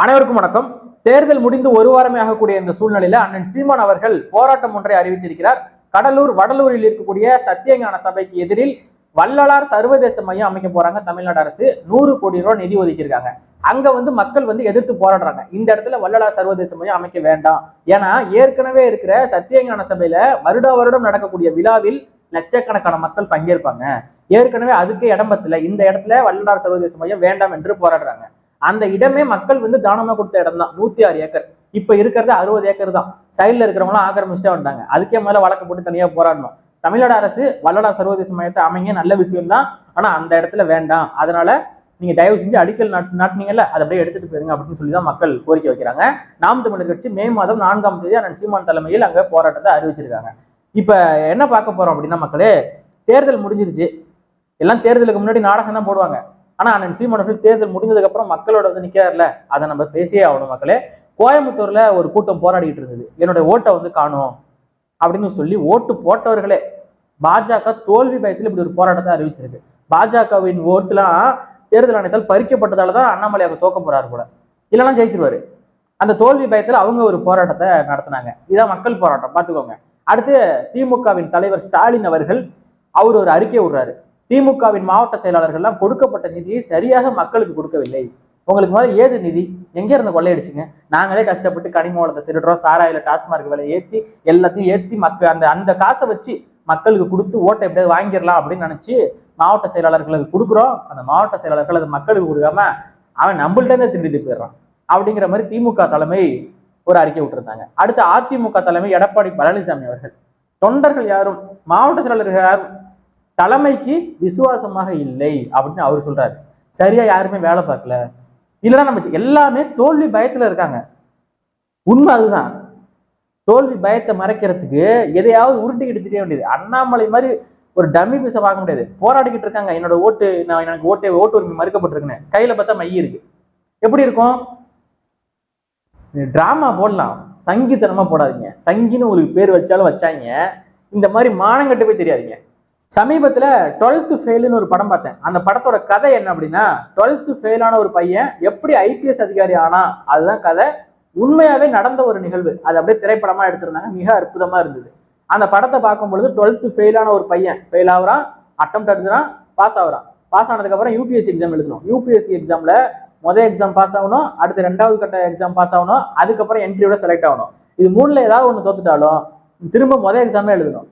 அனைவருக்கும் வணக்கம். தேர்தல் முடிந்து ஒரு வாரமே ஆகக்கூடிய இந்த சூழ்நிலையில அண்ணன் சீமான் அவர்கள் போராட்டம் ஒன்றை அறிவித்திருக்கிறார். கடலூர் வடலூரில் இருக்கக்கூடிய சத்தியஞான சபைக்கு எதிரில் வள்ளலார் சர்வதேச மையம் அமைக்க போறாங்க தமிழ்நாடு அரசு. நூறு கோடி ரூபாய் நிதி ஒதுக்கியிருக்காங்க. அங்க வந்து மக்கள் வந்து எதிர்த்து போராடுறாங்க. இந்த இடத்துல வள்ளலார் சர்வதேச மையம் அமைக்க வேண்டாம். ஏன்னா ஏற்கனவே இருக்கிற சத்தியஞான சபையில வருட வருடம் நடக்கக்கூடிய விழாவில் லட்சக்கணக்கான மக்கள் பங்கேற்பாங்க. ஏற்கனவே அதுக்கு இடம் பத்தல. இந்த இடத்துல வள்ளலார் சர்வதேச மையம் வேண்டாம் என்று போராடுறாங்க. அந்த இடமே மக்கள் வந்து தானமா கொடுத்த இடம் தான் நூத்தி ஆறு ஏக்கர். இப்ப இருக்கிறது அறுபது ஏக்கர் தான். சைட்ல இருக்கிறவங்களாம் ஆக்கிரமிச்சுட்டே வந்தாங்க அதுக்கே மேல வழக்கு போட்டு தனியா போராடணும். தமிழ்நாடு அரசு வள்ளலார் சர்வதேச மையத்தை அமைங்க நல்ல விஷயம் தான். ஆனா அந்த இடத்துல வேண்டாம். அதனால நீங்க தயவு செஞ்சு அடிக்கல் நாட் நாட்டினீங்கல்ல அதை அப்படியே எடுத்துட்டு போயிருங்க அப்படின்னு சொல்லி தான் மக்கள் கோரிக்கை வைக்கிறாங்க. நாம் தமிழர் கட்சி மே மாதம் நான்காம் தேதி அண்ணன் சீமான் தலைமையில் அங்க போராட்டத்தை அறிவிச்சிருக்காங்க. இப்ப என்ன பார்க்க போறோம் அப்படின்னா மக்களே தேர்தல் முடிஞ்சிருச்சு. எல்லாம் தேர்தலுக்கு முன்னாடி நாடகம் தான் போடுவாங்க. ஆனா அண்ணன் சீமானவர்கள் தேர்தல் முடிஞ்சதுக்கப்புறம் மக்களோட வந்து நிற்கிறார்ல அதை நம்ம பேசியே ஆகணும் மக்களே. கோயம்புத்தூர்ல ஒரு கூட்டம் போராடிட்டு இருந்தது. என்னுடைய ஓட்டை வந்து காணும் அப்படின்னு சொல்லி ஓட்டு போட்டவர்களே பாஜக தோல்வி பயத்தில் இப்படி ஒரு போராட்டத்தை அறிவிச்சிருக்கு. பாஜகவின் ஓட்டுலாம் தேர்தல் ஆணையத்தால் பறிக்கப்பட்டதால தான் அண்ணாமலை அவங்க தோக்க போறாரு போல. இல்லைன்னா ஜெயிச்சிருவாரு. அந்த தோல்வி பயத்துல அவங்க ஒரு போராட்டத்தை நடத்தினாங்க. இதான் மக்கள் போராட்டம். பார்த்துக்கோங்க. அடுத்து திமுகவின் தலைவர் ஸ்டாலின் அவர்கள் அவர் ஒரு அறிக்கை விடுறாரு. திமுகவின் மாவட்ட செயலாளர்கள்லாம் கொடுக்கப்பட்ட நிதியை சரியாக மக்களுக்கு கொடுக்கவில்லை. உங்களுக்கு முதல்ல ஏது நிதி? எங்கே இருந்து கொள்ளையடிச்சிங்க? நாங்களே கஷ்டப்பட்டு கனிம வளத்தை திருடுறோம் சாராயில டாஸ்மார்க் விலை ஏற்றி எல்லாத்தையும் ஏற்றி மக்கள் அந்த அந்த காசை வச்சு மக்களுக்கு கொடுத்து ஓட்டை எப்படியாவது வாங்கிடலாம் அப்படின்னு நினச்சி மாவட்ட செயலாளர்களுக்கு கொடுக்குறோம். அந்த மாவட்ட செயலாளர்கள் அது மக்களுக்கு கொடுக்காம அவன் நம்மள்ட்ட திருடிட்டு போயிடுறான். அப்படிங்கிற மாதிரி திமுக தலைமை ஒரு அறிக்கை விட்டுருந்தாங்க. அடுத்து அதிமுக தலைமை எடப்பாடி பழனிசாமி அவர்கள். தொண்டர்கள் யாரும் மாவட்ட செயலாளர்கள் யாரும் தலைமைக்கு விசுவாசமாக இல்லை அப்படின்னு அவர் சொல்றாரு. சரியா யாருமே வேலை பார்க்கல. இல்லைன்னா நம்ம எல்லாமே தோல்வி பயத்துல இருக்காங்க. உண்மை அதுதான். தோல்வி பயத்தை மறைக்கிறதுக்கு எதையாவது உருட்டிக்கிட்டு தெரிய வேண்டியது. அண்ணாமலை மாதிரி ஒரு டம்மி பீஸை பார்க்க முடியாது. போராடிக்கிட்டு இருக்காங்க. என்னோட ஓட்டு நான் எனக்கு ஓட்டு ஓட்டு உரிமை மறுக்கப்பட்டிருக்கேன் கையில பார்த்தா மைய இருக்கு. எப்படி இருக்கும்? டிராமா போடலாம். சங்கித்தனமா போடாதீங்க. சங்கின்னு உங்களுக்கு பேர் வச்சாலும் வச்சாங்க. இந்த மாதிரி மானங்கட்டு போய் தெரியாதீங்க. சமீபத்தில் டுவெல்த்து ஃபெயிலுன்னு ஒரு படம் பார்த்தேன். அந்த படத்தோட கதை என்ன அப்படின்னா டுவெல்த்து ஃபெயிலான ஒரு பையன் எப்படி ஐபிஎஸ் அதிகாரி ஆனா அதுதான் கதை. உண்மையாகவே நடந்த ஒரு நிகழ்வு. அது அப்படியே திரைப்படமாக எடுத்திருந்தாங்க. மிக அற்புதமாக இருந்தது. அந்த படத்தை பார்க்கும் பொழுது டுவெல்த்து ஃபெயிலான ஒரு பையன். ஃபெயில் ஆகுறான் அட்டம் எடுத்துறான் பாஸ் ஆகுறான். பாஸ் ஆனதுக்கப்புறம் யூபிஎஸ்சி எக்ஸாம் எழுதணும். யூபிஎஸ்சி எக்ஸாமில் முதல் எக்ஸாம் பாஸ் ஆகணும் அடுத்து ரெண்டாவது கட்ட எக்ஸாம் பாஸ் ஆகணும் அதுக்கப்புறம் என்ட்ரியோட செலக்ட் ஆகணும். இது மூணுல ஏதாவது ஒன்று தோத்துட்டாலும் திரும்ப முதல் எக்ஸாமே எழுதணும்.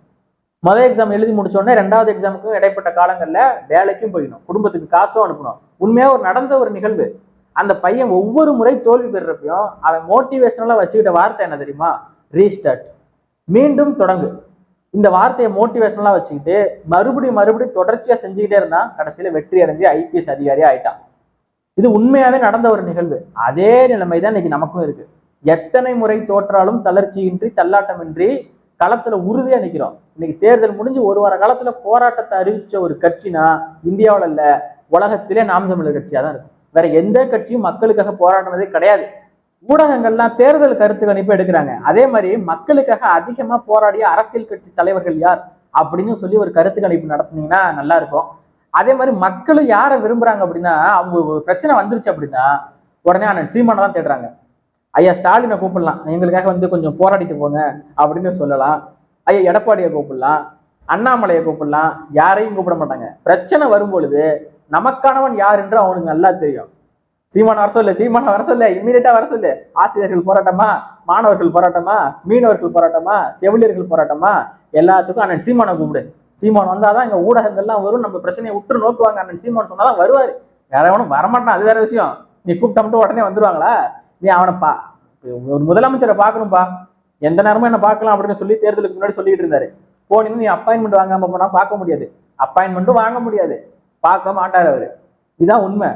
மொதல் எக்ஸாம் எழுதி முடிச்ச உடனே ரெண்டாவது எக்ஸாமுக்கும் இடைப்பட்ட காலங்களில் வேலைக்கும் போயிடணும். குடும்பத்துக்கு காசும் அனுப்பணும். உண்மையா ஒரு நடந்த ஒரு நிகழ்வு. அந்த பையன் ஒவ்வொரு முறை தோல்வி பெறுறப்பையும் அவன் மோட்டிவேஷனலாக வச்சுக்கிட்ட வார்த்தை என்ன தெரியுமா? ரீஸ்டார்ட் மீண்டும் தொடங்கு. இந்த வார்த்தையை மோட்டிவேஷனலாக வச்சுக்கிட்டு மறுபடியும் மறுபடியும் தொடர்ச்சியா செஞ்சுக்கிட்டே இருந்தான் கடைசியில் வெற்றி அடைஞ்சு ஐபிஎஸ் அதிகாரி ஆயிட்டான். இது உண்மையாவே நடந்த ஒரு நிகழ்வு. அதே நிலைமை தான் இன்னைக்கு நமக்கும் இருக்கு. எத்தனை முறை தோற்றாலும் தளர்ச்சியின்றி தள்ளாட்டமின்றி களத்துல உறுதியா நிக்கிறோம். இன்னைக்கு தேர்தல் முடிஞ்சு ஒரு வார காலத்துல போராட்டத்தை அறிவிச்ச ஒரு கட்சினா இந்தியாவுல இல்ல உலகத்திலே நாம் தமிழர் கட்சியா தான் இருக்கும். வேற எந்த கட்சியும் மக்களுக்காக போராடினதே கிடையாது. ஊடகங்கள்லாம் தேர்தல் கருத்து கணிப்பு எடுக்கிறாங்க. அதே மாதிரி மக்களுக்காக அதிகமா போராடிய அரசியல் கட்சி தலைவர்கள் யார் அப்படின்னு சொல்லி ஒரு கருத்து கணிப்பு நடத்துனீங்கன்னா நல்லா இருக்கும். அதே மாதிரி மக்களும் யாரை விரும்புறாங்க அப்படின்னா அவங்க ஒரு பிரச்சனை வந்துருச்சு அப்படின்னா உடனே அண்ணன் சீமானை தான் தேடுறாங்க. ஐயா ஸ்டாலினை கூப்பிடலாம். எங்களுக்காக வந்து கொஞ்சம் போராடிட்டு போங்க அப்படின்னு சொல்லலாம். ஐயா எடப்பாடியை கூப்பிடலாம். அண்ணாமலையை கூப்பிடலாம். யாரையும் கூப்பிட மாட்டாங்க. பிரச்சனை வரும்பொழுது நமக்கானவன் யார் என்று அவனுக்கு நல்லா தெரியும். சீமான் வர சொல்லு சீமான வர சொல்லு இம்மீடியட்டா வர சொல்லு. ஆசிரியர்கள் போராட்டமா? மாணவர்கள் போராட்டமா? மீனவர்கள் போராட்டமா? செவிலியர்கள் போராட்டமா? எல்லாத்துக்கும் அண்ணன் சீமானை கூப்பிடு. சீமான் வந்தாதான் இங்க ஊடகங்கள்லாம் வரும். நம்ம பிரச்சனையை உற்று நோக்குவாங்க. அண்ணன் சீமான் சொன்னாதான் வருவாரு. வேற எவனும் வரமாட்டான். அது வேற விஷயம். நீ கூப்பிட்டோம்ட்டு உடனே வந்துருவாங்களா? நீ அவனைப்பா. ஒரு முதலமைச்சரை பார்க்கணும்ப்பா எந்த நேரமும் என்ன பார்க்கலாம் அப்படின்னு சொல்லி தேர்தலுக்கு முன்னாடி சொல்லிட்டு இருந்தாரு. போனீங்கன்னா நீ அப்பாயின்மெண்ட் வாங்காம போனா பார்க்க முடியாது. அப்பாயின்மெண்ட்டும் வாங்க முடியாது. பார்க்க மாட்டாரு அவரு. இதுதான் உண்மை.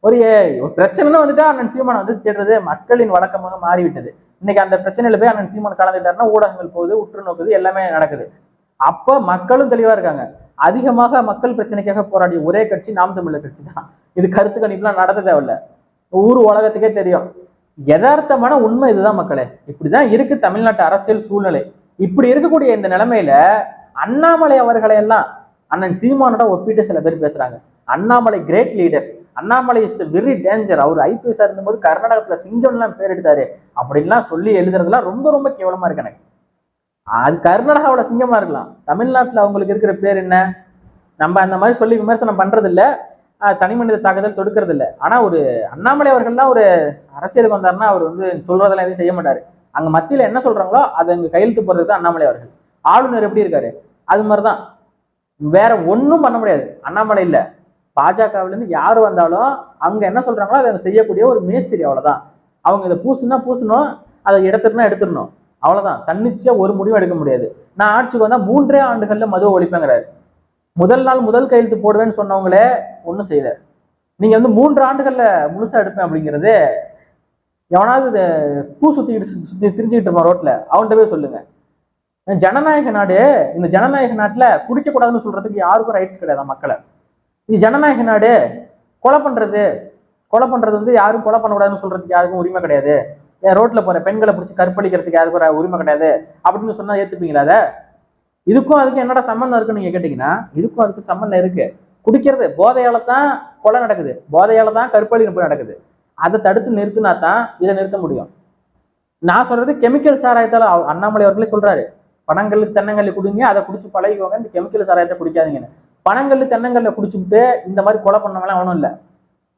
ஒரு ஏ- ஒரு பிரச்சனைன்னு வந்துட்டா அண்ணன் சீமான் வந்து தேடுறது மக்களின் வழக்கமாக மாறிவிட்டது. இன்னைக்கு அந்த பிரச்சனையில போய் அண்ணன் சீமான் கலந்துட்டாருன்னா ஊடகங்கள் போகுது உற்று நோக்குது எல்லாமே நடக்குது. அப்ப மக்களும் தெளிவா இருக்காங்க. அதிகமாக மக்கள் பிரச்சனைக்காக போராடிய ஒரே கட்சி நாம் தமிழர் கட்சி தான். இது கருத்து கணிப்புலாம் நடத்த தேவையில்ல. ஊர் உலகத்துக்கே தெரியும். யதார்த்தமான உண்மை இதுதான் மக்களே. இப்படிதான் இருக்கு தமிழ்நாட்டு அரசியல் சூழ்நிலை. இப்படி இருக்கக்கூடிய இந்த நிலைமையில அண்ணாமலை அவர்களை எல்லாம் அண்ணன் சீமானோட ஒப்பிட்டு சில பேர் பேசுறாங்க. Annamalai great leader Annamalai is very danger our IPS இருந்தபோது கர்நாடகத்துல சிங்கம்லாம் பேர் எடுத்தாரு. அப்படின்லாம் சொல்லி எழுதுறதுலாம் ரொம்ப ரொம்ப கேவலமா இருக்கு எனக்கு. அது கர்நாடகாவோட சிங்கமா இருக்கலாம். தமிழ்நாட்டுல அவங்களுக்கு இருக்கிற பேர் என்ன? நம்ம அந்த மாதிரி சொல்லி விமர்சனம் பண்றது இல்லை தனி மனித தாக்குதல் தொடுக்கிறது இல்லை ஆனா ஒரு அண்ணாமலை அவர்கள்லாம் ஒரு அரசியலுக்கு வந்தாருன்னா அவர் வந்து சொல்றதெல்லாம் எதுவும் செய்ய மாட்டார். அங்க மத்தியில என்ன சொல்றாங்களோ அதை அங்க கையெழுத்து போடுறது தான் அண்ணாமலை அவர்கள். ஆளுநர் எப்படி இருக்காரு? அது மாதிரிதான். வேற ஒண்ணும் பண்ண முடியாது. அண்ணாமலை இல்ல. பாஜகவுல இருந்து வந்தாலும் அங்க என்ன சொல்றாங்களோ அதை செய்யக்கூடிய ஒரு மேஸ்திரி அவ்வளவுதான். அவங்க இதை பூசுனா பூசணும் அதை எடுத்துருனா எடுத்துடணும். அவ்வளவுதான். தன்னிச்சையா ஒரு முடிவும் எடுக்க முடியாது. நான் ஆட்சிக்கு வந்தால் மூன்றே ஆண்டுகளில் மதுவை ஒழிப்பேங்கிறாரு. முதல் நாள் முதல் கையெழுத்து போடுவேன்னு சொன்னவங்களே ஒன்றும் செய்யல. நீங்க வந்து மூன்று ஆண்டுகள்ல முழுசா எடுப்பேன் அப்படிங்கிறது எவனாவது பூ சுத்திக்கிட்டு சுத்தி திரிஞ்சுக்கிட்டு இருப்பான் ரோட்ல அவன்கிட்ட போய் சொல்லுங்க. ஜனநாயக நாடு இந்த ஜனநாயக நாட்டுல குடிக்கக்கூடாதுன்னு சொல்கிறதுக்கு சொல்றதுக்கு யாருக்கும் ரைட்ஸ் கிடையாது மக்களை? இது ஜனநாயக நாடு கொலை பண்றது கொலை பண்றது வந்து யாரும் கொலை பண்ணக்கூடாதுன்னு சொல்றதுக்கு யாருக்கும் உரிமை கிடையாது. ஏன் ரோட்ல போற பெண்களை பிடிச்சி கற்பழிக்கிறதுக்கு யாருக்கும் உரிமை கிடையாது அப்படின்னு சொன்னா ஏத்துப்பீங்களா அதை? இதுக்கும் அதுக்கும் என்னடா சம்மந்தம் இருக்குன்னு நீங்க கேட்டீங்கன்னா இதுக்கும் அதுக்கு சம்மந்தம் இருக்கு. குடிக்கிறது போதையால தான் கொலை நடக்குது. போதையால தான் கற்பழிப்பு நடக்குது. அதை தடுத்து நிறுத்தினா தான் இதை நிறுத்த முடியும். நான் சொல்றது கெமிக்கல் சாராயத்தால அண்ணாமலை அவர்களே சொல்றாரு. பணங்கள் தென்னங்கல்ல குடிங்க அதை குடிச்சு பழகிக்கோங்க. இந்த கெமிக்கல் சாராயத்தை குடிக்காதீங்கன்னு. பனங்கல் தென்னங்கல்ல குடிச்சுட்டு இந்த மாதிரி கொலை பண்ணவெல்லாம் அவனும் இல்லை.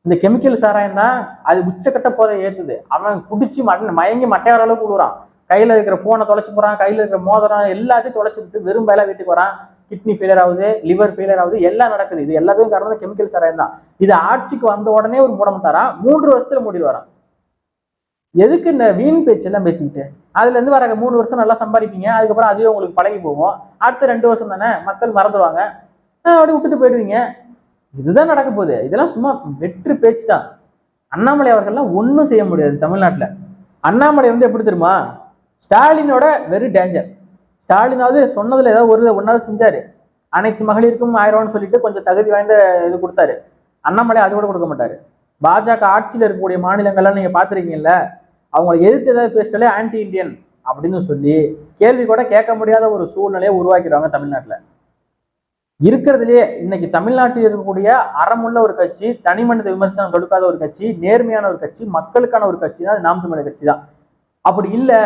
இந்த கெமிக்கல் சாராயம் தான் அது உச்சக்கட்ட போதை ஏத்துது. அவன் குடிச்சு மட்ட மயங்கி மட்டையார அளவுக்கு விழுறான் கையில் இருக்கிற ஃபோனை தொலைச்சி போகிறான் கையில் இருக்கிற மோதிரம் எல்லாத்தையும் தொலைச்சி விட்டு வெறும் வேலை வீட்டுக்கு வரான். கிட்னி ஃபெயிலியர் ஆகுது லிவர் ஃபெயிலியர் ஆகுது எல்லாம் நடக்குது. இது எல்லாத்தையும் காரணம் கெமிக்கல் சாராயம் தான். இது ஆட்சிக்கு வந்த உடனே ஒரு மூட மூன்று வருஷத்துல முடிவு வரான். எதுக்கு இந்த வீண் பேச்செல்லாம் பேசிக்கிட்டு? அதுல இருந்து வர மூணு வருஷம் நல்லா சம்பாதிப்பீங்க. அதுக்கப்புறம் அதுவே உங்களுக்கு பழகி போகும். அடுத்த ரெண்டு வருஷம் தானே? மக்கள் மறந்துடுவாங்க அப்படியே விட்டுட்டு போயிடுவீங்க. இதுதான் நடக்க போகுது. இதெல்லாம் சும்மா வெற்று பேச்சு தான். அண்ணாமலை அவர்கள்லாம் ஒன்றும் செய்ய முடியாது தமிழ்நாட்டில். அண்ணாமலை வந்து எப்படி தெரியுமா? ஸ்டாலினோட வெரி டேஞ்சர் ஸ்டாலினாவது சொன்னதில் ஏதாவது ஒரு ஒன்றாவது செஞ்சார். அனைத்து மகளிருக்கும் ஆயிரம் ரூபான்னு சொல்லிட்டு கொஞ்சம் தகுதி வாய்ந்த இது கொடுத்தாரு. அண்ணாமலை அது கூட கொடுக்க மாட்டார். பாஜக ஆட்சியில் இருக்கக்கூடிய மாநிலங்கள்லாம் நீங்கள் பார்த்துருக்கீங்கல்ல அவங்களை எதிர்த்து ஏதாவது பேசிட்டாலே ஆன்டி இண்டியன் அப்படின்னு சொல்லி கேள்வி கூட கேட்க முடியாத ஒரு சூழ்நிலையை உருவாக்கிடுவாங்க தமிழ்நாட்டில். இருக்கிறதுலயே இன்னைக்கு தமிழ்நாட்டில் இருக்கக்கூடிய அறமுள்ள ஒரு கட்சி தனி மனித விமர்சனம் தொடுக்காத ஒரு கட்சி நேர்மையான ஒரு கட்சி மக்களுக்கான ஒரு கட்சி தான் நாம் தமிழர் கட்சி தான். அப்படி இல்லை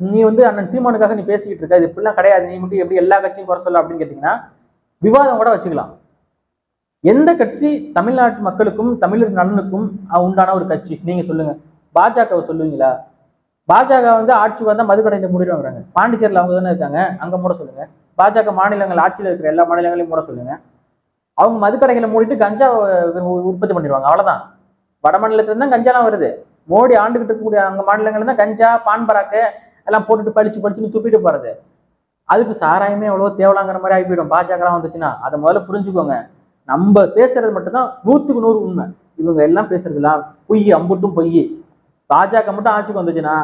நீ வந்து அண்ணன் சீமானுக்காக நீ பேசிக்கிட்டு இருக்க இது இப்படிலாம் கிடையாது நீ மட்டும் எப்படி எல்லா கட்சியும் குறை சொல்ல அப்படின்னு கேட்டீங்கன்னா விவாதம் கூட வச்சுக்கலாம். எந்த கட்சி தமிழ்நாட்டு மக்களுக்கும் தமிழர் நலனுக்கும் உண்டான ஒரு கட்சி? நீங்க சொல்லுங்க. பாஜகவை சொல்லுவீங்களா? பாஜக வந்து ஆட்சிக்கு வந்தா மதுக்கடையில் மூடிட்டு வராங்க பாண்டிச்சேரியில் அவங்க தானே இருக்காங்க அங்க மூட சொல்லுங்க. பாஜக மாநிலங்கள் ஆட்சியில் இருக்கிற எல்லா மாநிலங்களையும் மூட சொல்லுங்க. அவங்க மதுக்கடைகளை மூடிட்டு கஞ்சா உற்பத்தி பண்ணிடுவாங்க அவ்வளவுதான். வட மாநிலத்துலேருந்து தான் கஞ்சாலாம் வருது. மோடி ஆண்டுகிட்டு இருக்கக்கூடிய அங்கே மாநிலங்கள்ல தான் கஞ்சா பான்பராக்கு எல்லாம் போட்டுட்டு படிச்சு பளிச்சுன்னு துப்பிட்டு போறது. அதுக்கு சாராயமே எவ்வளவோ தேவலாங்கிற மாதிரி ஆகி போயிடும் பாஜகலாம் வந்துச்சுன்னா அதை முதல்ல புரிஞ்சுக்கோங்க. நம்ம பேசுறது மட்டும்தான் நூத்துக்கு நூறு உண்மை. இவங்க எல்லாம் பேசுறதுலாம் பொய் அம்புட்டும் பொய். பாஜக மட்டும் ஆட்சிக்கு வந்துச்சுன்னா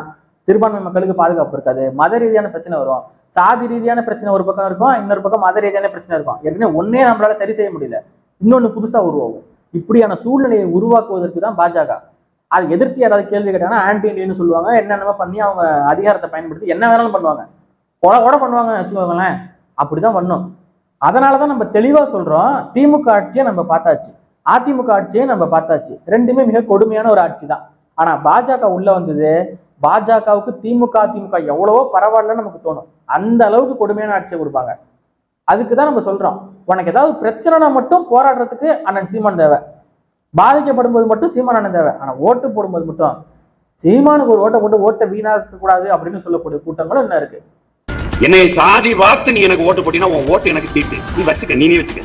சிறுபான்மை மக்களுக்கு பாதுகாப்பு இருக்காது. மத ரீதியான பிரச்சனை வரும். சாதி ரீதியான பிரச்சனை ஒரு பக்கம் இருக்கும் இன்னொரு பக்கம் மத ரீதியான பிரச்சனை இருக்கும். ஏற்கனவே ஒன்னே நம்மளால சரி செய்ய முடியல. இன்னொன்னு புதுசா உருவாகும். இப்படியான சூழ்நிலையை உருவாக்குவதற்கு தான் பாஜக. அதை எதிர்த்து யாராவது கேள்வி கேட்டாங்கன்னா ஆன்டி இண்டியன்னு சொல்லுவாங்க. என்னென்னமோ பண்ணி அவங்க அதிகாரத்தை பயன்படுத்தி என்ன வேணாலும் பண்ணுவாங்க. கொலை கூட பண்ணுவாங்கன்னு வச்சுக்கோங்களேன். அப்படிதான் பண்ணும். அதனால தான் நம்ம தெளிவா சொல்றோம் திமுக ஆட்சியை நம்ம பார்த்தாச்சு. அதிமுக ஆட்சியை நம்ம பார்த்தாச்சு. ரெண்டுமே மிக கொடுமையான ஒரு ஆட்சி தான் ஆனா பாஜக உள்ள வந்தது பாஜகவுக்கு திமுக அதிமுக எவ்வளவோ பரவாயில்லன்னு நமக்கு தோணும். அந்த அளவுக்கு கொடுமையான ஆட்சியை கொடுப்பாங்க. அதுக்கு தான் நம்ம சொல்றோம். உனக்கு ஏதாவது பிரச்சனைனா மட்டும் போராடுறதுக்கு அண்ணன் சீமான் தேவை. பாதிக்கப்படும் போது மட்டும் சீமான் தேவை. ஆனா ஓட்டு போடும்போது மட்டும் சீமானுக்கு ஒரு ஓட்டை போட்டு ஓட்டை வீணாக்க கூடாது அப்படின்னு சொல்லக்கூடிய கூட்டங்களும் என்ன இருக்கு. என்னை சாதி பார்த்து நீ எனக்கு ஓட்டு போட்டீங்கன்னா உன் ஓட்டு எனக்கு தீட்டு. நீ வச்சுக்க நீனே வச்சுக்க.